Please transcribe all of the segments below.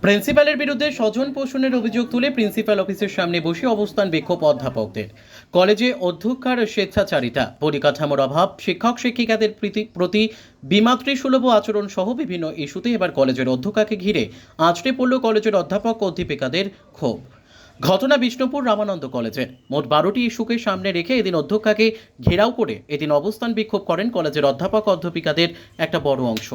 প্রিন্সিপালের বিরুদ্ধে স্বজন পোষণের অভিযোগ তুলে প্রিন্সিপাল অফিসের সামনে বসে অবস্থান বিক্ষোভ অধ্যাপকদের। কলেজে অধ্যক্ষার স্বেচ্ছাচারিতা, পরিকাঠামোর অভাব, শিক্ষক শিক্ষিকাদের প্রীতি- বিমাতৃসুলভ আচরণ সহ বিভিন্ন ইস্যুতে এবার কলেজের অধ্যক্ষাকে ঘিরে আঁচড়ে পড়ল কলেজের অধ্যাপক অধ্যাপিকাদের ক্ষোভ। ঘটনা বিষ্ণুপুর রামানন্দ কলেজের মোট বারোটি ইস্যুকে সামনে রেখে এদিন অধ্যক্ষাকে ঘেরাও করে এদিন অবস্থান বিক্ষোভ করেন কলেজের অধ্যাপক অধ্যাপিকাদের একটা বড় অংশ।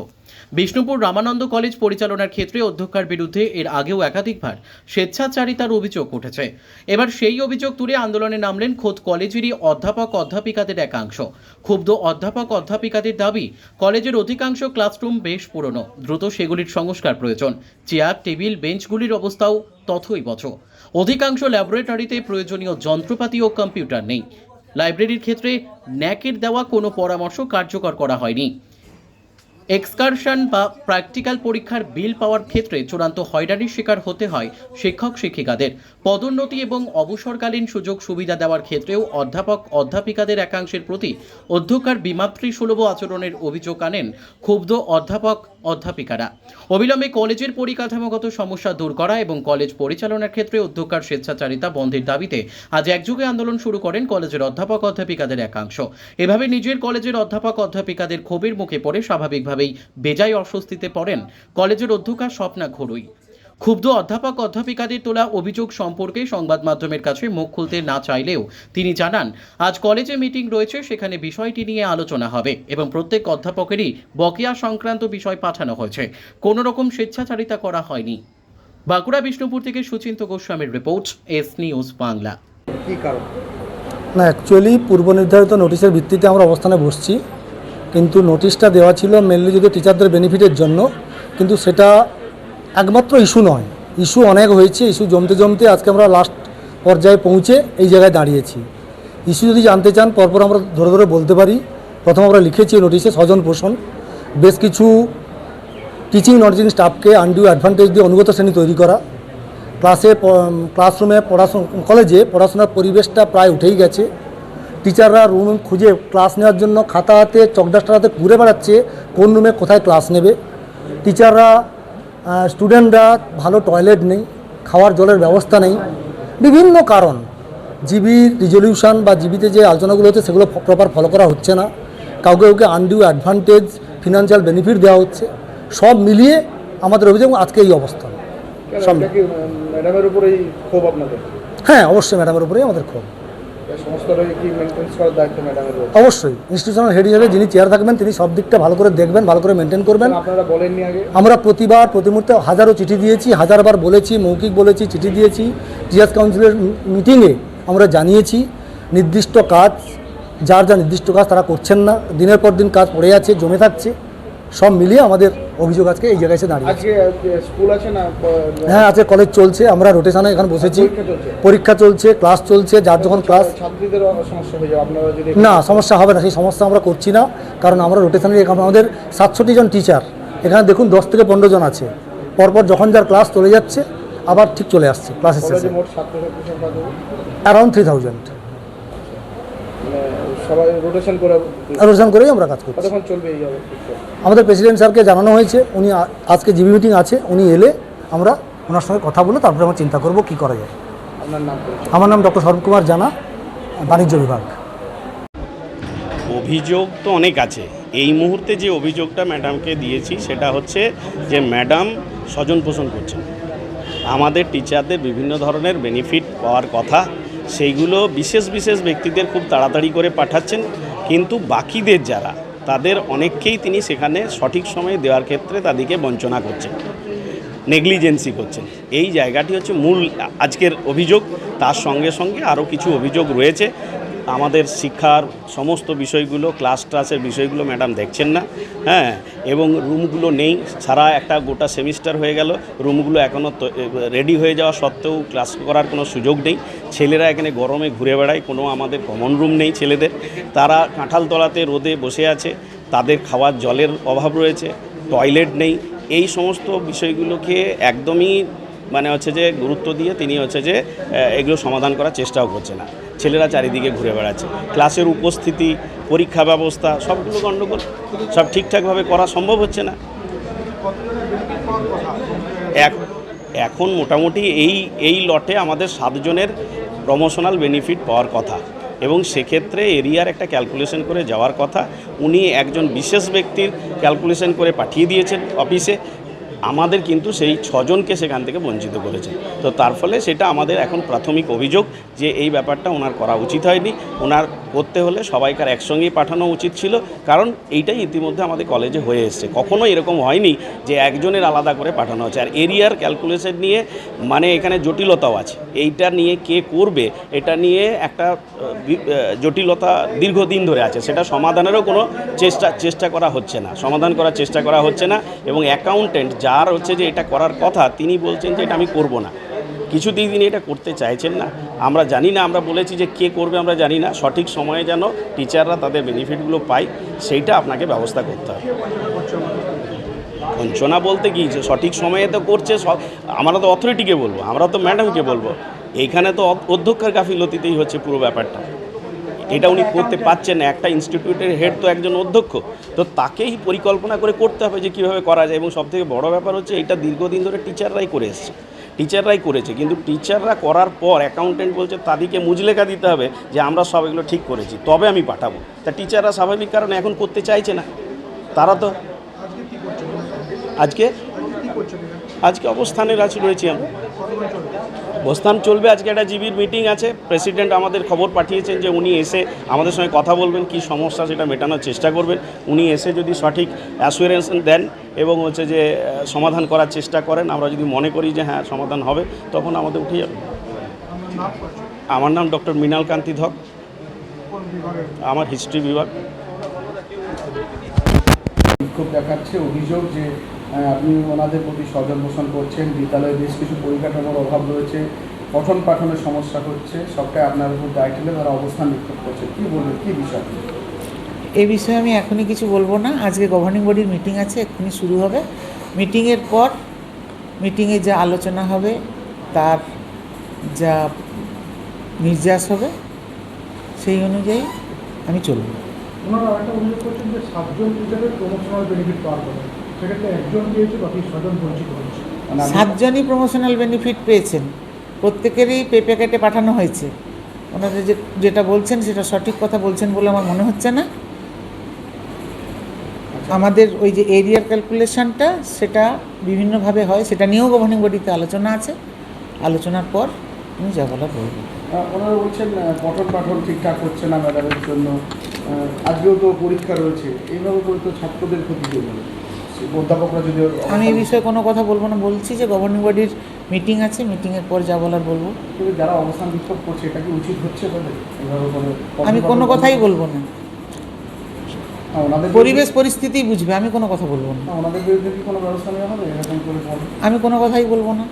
বিষ্ণুপুর রামানন্দ কলেজ পরিচালনার ক্ষেত্রে অধ্যক্ষার বিরুদ্ধে এর আগেও একাধিকবার স্বেচ্ছাচারিতার অভিযোগ উঠেছে। এবার সেই অভিযোগ তুলে আন্দোলনে নামলেন খোদ কলেজেরই অধ্যাপক অধ্যাপিকাদের একাংশ। ক্ষুব্ধ অধ্যাপক অধ্যাপিকাদের দাবি, কলেজের অধিকাংশ ক্লাসরুম বেশ পুরনো, দ্রুত সেগুলির সংস্কার প্রয়োজন। চেয়ার, টেবিল, বেঞ্চগুলির অবস্থাও তথই বচ অধিকাংশ ল্যাবরেটরিতে প্রয়োজনীয় যন্ত্রপাতি ও কম্পিউটার নেই। লাইব্রেরির ক্ষেত্রে ন্যাকের দেওয়া কোনো পরামর্শ কার্যকর করা হয়নি। এক্সকারশন বা প্র্যাকটিক্যাল পরীক্ষার বিল পাওয়ার ক্ষেত্রে চূড়ান্ত হয়রানির শিকার হতে হয় শিক্ষক শিক্ষিকাদের। পদোন্নতি এবং অবসরকালীন সুযোগ সুবিধা দেওয়ার ক্ষেত্রেও অধ্যাপক অধ্যাপিকাদের একাংশের প্রতি অধ্যক্ষার বিমাতৃসুলভ আচরণের অভিযোগ আনেন ক্ষুব্ধ অধ্যাপক অধ্যাপিকারা। অবিলম্বে কলেজের পরিকাঠামোগত সমস্যা দূর করা এবং কলেজ পরিচালনার ক্ষেত্রে অধ্যক্ষার স্বেচ্ছাচারিতা বন্ধের দাবিতে আজ একযোগে আন্দোলন শুরু করেন কলেজের অধ্যাপক অধ্যাপিকাদের একাংশ। এভাবে নিজের কলেজের অধ্যাপক অধ্যাপিকাদের ক্ষোভের মুখে পড়ে স্বাভাবিকভাবেই বেজায় অস্বস্তিতে পড়েন কলেজের অধ্যক্ষা স্বপ্না ঘড়ুই ক্ষুব্ধ অধ্যাপক অধ্যাপিকাদের তোলা অভিযোগ সম্পর্কে সংবাদ মাধ্যমের কাছে মুখ খুলতে না চাইলেও তিনি জানান আজ কলেজে মিটিং রয়েছে সেখানে বিষয়টি নিয়ে আলোচনা হবে এবং প্রত্যেক অধ্যাপকেরই বকেয়া সংক্রান্ত বিষয় পাঠানো হয়েছে। কোনো রকম স্বেচ্ছাচারিতা করা হয়নি। বাঁকুড়া বিষ্ণুপুর থেকে সুচিন্ত গোস্বামীর রিপোর্ট এস নিউজ বাংলা। কি কারণ? না অ্যাকচুয়ালি পূর্ব নির্ধারিত নোটিশের ভিত্তিতে আমরা অবস্থানে বসছি। কিন্তু নোটিশটা দেওয়া ছিল মেনলি যদি টিচারদের বেনিফিটের জন্য, কিন্তু সেটা একমাত্র ইস্যু নয়। ইস্যু অনেক হয়েছে ইস্যু জমতে জমতে আজকে আমরা লাস্ট পর্যায়ে পৌঁছে এই জায়গায় দাঁড়িয়েছি। ইস্যু যদি জানতে চান, পরপর আমরা ধরে ধরে বলতে পারি। প্রথম আমরা লিখেছি নোটিশে স্বজন পোষণ। বেশ কিছু টিচিং নটিচিং স্টাফকে আনডিউ অ্যাডভান্টেজ দিয়ে অনুগত শ্রেণি তৈরি করা। ক্লাসে ক্লাসরুমে পড়াশোনা কলেজে পড়াশোনার পরিবেশটা প্রায় উঠেই গেছে। টিচাররা রুম খুঁজে ক্লাস নেওয়ার জন্য খাতা হাতে চকডাস্টার হাতে ঘুরে বেড়াচ্ছে কোন রুমে কোথায় ক্লাস নেবে। টিচাররা স্টুডেন্টরা ভালো টয়লেট নেই খাওয়ার জলের ব্যবস্থা নেই। বিভিন্ন কারণ জিবির রিজলিউশন বা জিবিতে যে আলোচনাগুলো হচ্ছে সেগুলো প্রপার ফলো করা হচ্ছে না। কাউকে কাউকে আনডিউ অ্যাডভান্টেজ ফিনান্সিয়াল বেনিফিট দেওয়া হচ্ছে। সব মিলিয়ে আমাদের অভিযোগ আজকে এই অবস্থা। হ্যাঁ অবশ্যই ম্যাডামের উপরেই আমাদের ক্ষোভ। অবশ্যই। ইনস্টিটিউশনাল হেড হিসেবে যিনি চেয়ার থাকবেন তিনি সব দিকটা ভালো করে দেখবেন ভালো করে মেনটেন করবেন। আমরা প্রতিবার প্রতি মুহূর্তে হাজারো চিঠি দিয়েছি হাজারবার বলেছি মৌখিক বলেছি চিঠি দিয়েছি। টিএস কাউন্সিলের মিটিংয়ে আমরা জানিয়েছি নির্দিষ্ট কাজ যার যা নির্দিষ্ট কাজ তারা করছেন না দিনের পর দিন কাজ পড়ে আছে জমে থাকছে। সব মিলিয়ে আমাদের অভিযোগ আজকে এই জায়গায় এসে আছে। হ্যাঁ আজকে কলেজ চলছে আমরা রোটেশনে এখানে বসেছি। পরীক্ষা চলছে? ক্লাস চলছে যার যখন ক্লাস যদি না সমস্যা হবে না সেই সমস্যা আমরা করছি না কারণ আমরা রোটেশনে এখানে আমাদের সাতষট্টি জন টিচার এখানে দেখুন দশ থেকে পনেরো জন আছে। পরপর যখন যার ক্লাস চলে যাচ্ছে আবার ঠিক চলে আসছে ক্লাসের শেষে কত? অ্যারাউন্ড থ্রি থাউজেন্ড সবাই রোটেশন করে রোটেশন করেই আমরা কাজ করছি। চলবে আমাদের প্রেসিডেন্ট স্যারকে জানানো হয়েছে উনি আজকে জিবি মিটিং আছে উনি এলে আমরা ওনার সঙ্গে কথা বলে তারপরে আমরা চিন্তা করব কি করা যায়। আমার নাম ডক্টর সরব কুমার জানা বাণিজ্য বিভাগ। অভিযোগ তো অনেক আছে। এই মুহূর্তে যে অভিযোগটা ম্যাডামকে দিয়েছি সেটা হচ্ছে যে ম্যাডাম স্বজন পোষণ করছেন। আমাদের টিচারদের বিভিন্ন ধরনের বেনিফিট পাওয়ার কথা সেইগুলো বিশেষ বিশেষ ব্যক্তিদের খুব তাড়াতাড়ি করে পাঠাচ্ছেন। কিন্তু বাকিদের যারা, তাদের অনেককেই তিনি সেখানে সঠিক সময়ে দেওয়ার ক্ষেত্রে তাদেরকে বঞ্চনা করছেন, নেগলিজেন্সি করছেন। এই জায়গাটি হচ্ছে মূল আজকের অভিযোগ। তার সঙ্গে সঙ্গে আরও কিছু অভিযোগ রয়েছে। আমাদের শিক্ষার সমস্ত বিষয়গুলো ক্লাস ক্লাসের বিষয়গুলো ম্যাডাম দেখছেন না হ্যাঁ? এবং রুমগুলো নেই সারা একটা গোটা সেমিস্টার হয়ে গেল রুমগুলো এখনও রেডি হয়ে যাওয়া সত্ত্বেও ক্লাস করার কোনো সুযোগ নেই। ছেলেরা এখানে গরমে ঘুরে বেড়ায়, কোনো আমাদের কমন রুম নেই ছেলেদের। তারা কাঁঠালতলাতে রোদে বসে আছে, তাদের খাওয়ার জলের অভাব রয়েছে টয়লেট নেই। এই সমস্ত বিষয়গুলোকে একদমই মানে হচ্ছে যে গুরুত্ব দিয়ে তিনি হচ্ছে যে এগুলো সমাধান করার চেষ্টাও করছে না ছেলেরা চারিদিকে ঘুরে বেড়াচ্ছে। ক্লাসের উপস্থিতি, পরীক্ষা ব্যবস্থা, সবগুলো গণ্ডগোল। সব ঠিকঠাকভাবে করা সম্ভব হচ্ছে না। এখন মোটামুটি এই এই লটে আমাদের সাতজনের প্রমোশনাল বেনিফিট পাওয়ার কথা। এবং সেক্ষেত্রে এরিয়ার একটা ক্যালকুলেশন করে যাওয়ার কথা। উনি একজন বিশেষ ব্যক্তির ক্যালকুলেশন করে পাঠিয়ে দিয়েছেন অফিসে আমাদের কিন্তু সেই ছজনকে সেখান থেকে বঞ্চিত করেছে। তো তার ফলে সেটা আমাদের এখন প্রাথমিক অভিযোগ। যে এই ব্যাপারটা ওনার করা উচিত হয়নি। ওনার করতে হলে সবাইকার একসঙ্গেই পাঠানো উচিত ছিল। কারণ এইটাই ইতিমধ্যে আমাদের কলেজে হয়ে এসছে। কখনো এরকম হয়নি যে একজনের আলাদা করে পাঠানো হচ্ছে। আর এরিয়ার ক্যালকুলেশন নিয়ে মানে এখানে জটিলতাও আছে। এইটা নিয়ে কে করবে, এটা নিয়ে একটা জটিলতা দীর্ঘদিন ধরে আছে। সেটা সমাধানেরও কোনো চেষ্টা চেষ্টা করা হচ্ছে না। সমাধান করার চেষ্টা করা হচ্ছে না। এবং অ্যাকাউন্টেন্ট যার হচ্ছে যে এটা করার কথা, তিনি বলছেন যে এটা আমি করব না। কিছুতেই তিনি এটা করতে চাইছেন না। আমরা জানি না, আমরা বলেছি যে কে করবে, আমরা জানি না। সঠিক সময়ে যেন টিচাররা তাদের বেনিফিটগুলো পায়, সেইটা আপনাকে ব্যবস্থা করতে হবে। বঞ্চনা বলতে কি? যে সঠিক সময়ে তো করছে, সব আমরা তো অথরিটিকে বলব, আমরা তো ম্যাডামকে বলব। এইখানে তো অধ্যক্ষের গাফিলতিতেই হচ্ছে পুরো ব্যাপারটা। এটা উনি করতে পারছেন না, একটা ইনস্টিটিউটের হেড তো একজন অধ্যক্ষ। তো তাকেই পরিকল্পনা করে করতে হবে যে কীভাবে করা যায়। এবং সবথেকে বড় ব্যাপার হচ্ছে, এটা দীর্ঘদিন ধরে টিচাররাই করে এসছে। টিচাররাই করেছে কিন্তু টিচাররা করার পর অ্যাকাউন্টেন্ট বলছে তাদেরকে মুজলেখা দিতে হবে যে আমরা সব এগুলো ঠিক করেছি তবে আমি পাঠাবো। তা টিচাররা স্বাভাবিক কারণে এখন করতে চাইছে না। তারা তো আজকে আজকে? অবস্থানের আছি রয়েছি আমরা। অবস্থান চলবে, আজকে একটা জিবির মিটিং আছে। প্রেসিডেন্ট আমাদের খবর পাঠিয়েছেন যে উনি এসে আমাদের সঙ্গে কথা বলবেন, কি সমস্যা সেটা মেটানোর চেষ্টা করবেন। উনি এসে যদি সঠিক অ্যাসুরেন্স দেন এবং হচ্ছে যে সমাধান করার চেষ্টা করেন, আমরা যদি মনে করি যে হ্যাঁ সমাধান হবে, তখন আমাদের উঠে যাবে। আমার নাম ডক্টর মৃণাল কান্তি ধক আমার হিস্ট্রি বিভাগ। বিক্ষোভ দেখাচ্ছে, অভিযোগ যে আপনি ওনাদের প্রতি সজল পোষণ করছেন বিদ্যালয়ে বেশ কিছু পরিকাঠামোর অভাব রয়েছে পঠন পাঠনের সমস্যা হচ্ছে সবটাই আপনার উপর দায় ঠেলে তারা অবস্থান বিক্ষোভ করছে। কী বলবেন কী বিষয়? এ বিষয়ে আমি এখনই কিছু বলব না। আজকে গভর্নিং বডির মিটিং আছে এক্ষুনি শুরু হবে। মিটিংয়ের পর মিটিংয়ে যা আলোচনা হবে তার যা নির্যাস হবে সেই অনুযায়ী আমি চলব। ওনারা আরেকটা উল্লেখ করছেন যে সাতজন টিচারের প্রমোশনাল বেনিফিট পাওয়ার কথা। মানে সাতজনই প্রমোশনাল বেনিফিট পেয়েছেন। প্রত্যেকেরই পে প্যাকেটে পাঠানো হয়েছে। ওনারা যে যেটা বলছেন সেটা সঠিক কথা বলছেন বলে আমার মনে হচ্ছে না। আমাদের ওই যে এরিয়ার ক্যালকুলেশনটা সেটা বিভিন্নভাবে হয়। সেটা নিয়েও গভর্নিং বডিতে আলোচনা আছে। আলোচনার পর আমি যা বলার বলব। ওনারা বলছেন পঠন পাঠন ঠিকঠাক হচ্ছে না ম্যাডামের জন্য। আজকেও তো পরীক্ষা রয়েছে। এইভাবে করে তো ছাত্রদের ক্ষতি করবে। অধ্যাপকরা যদি আমি এই বিষয়ে কোনো কথা বলব না। বলছি যে গভর্নিং বডির মিটিং আছে মিটিংয়ের পর যা বলার বলব। কিন্তু যারা অবস্থান বিক্ষোভ করছে এটা কি উচিত হচ্ছে আমি কোনো কথাই বলব না। পরিবেশ পরিস্থিতি বুঝবে আমি কোনো কথা বলব না। না, ওনাদের বিরুদ্ধে কি কোনো ব্যবস্থা নেওয়া হবে? এরকম করে আমি কোনো কথাই বলব না।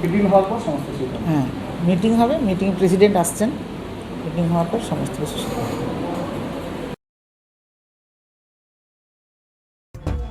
মিটিং হওয়ার পর সমস্ত হ্যাঁ মিটিং হবে মিটিং প্রেসিডেন্ট আসছেন। মিটিং হওয়ার পর সমস্ত কিছু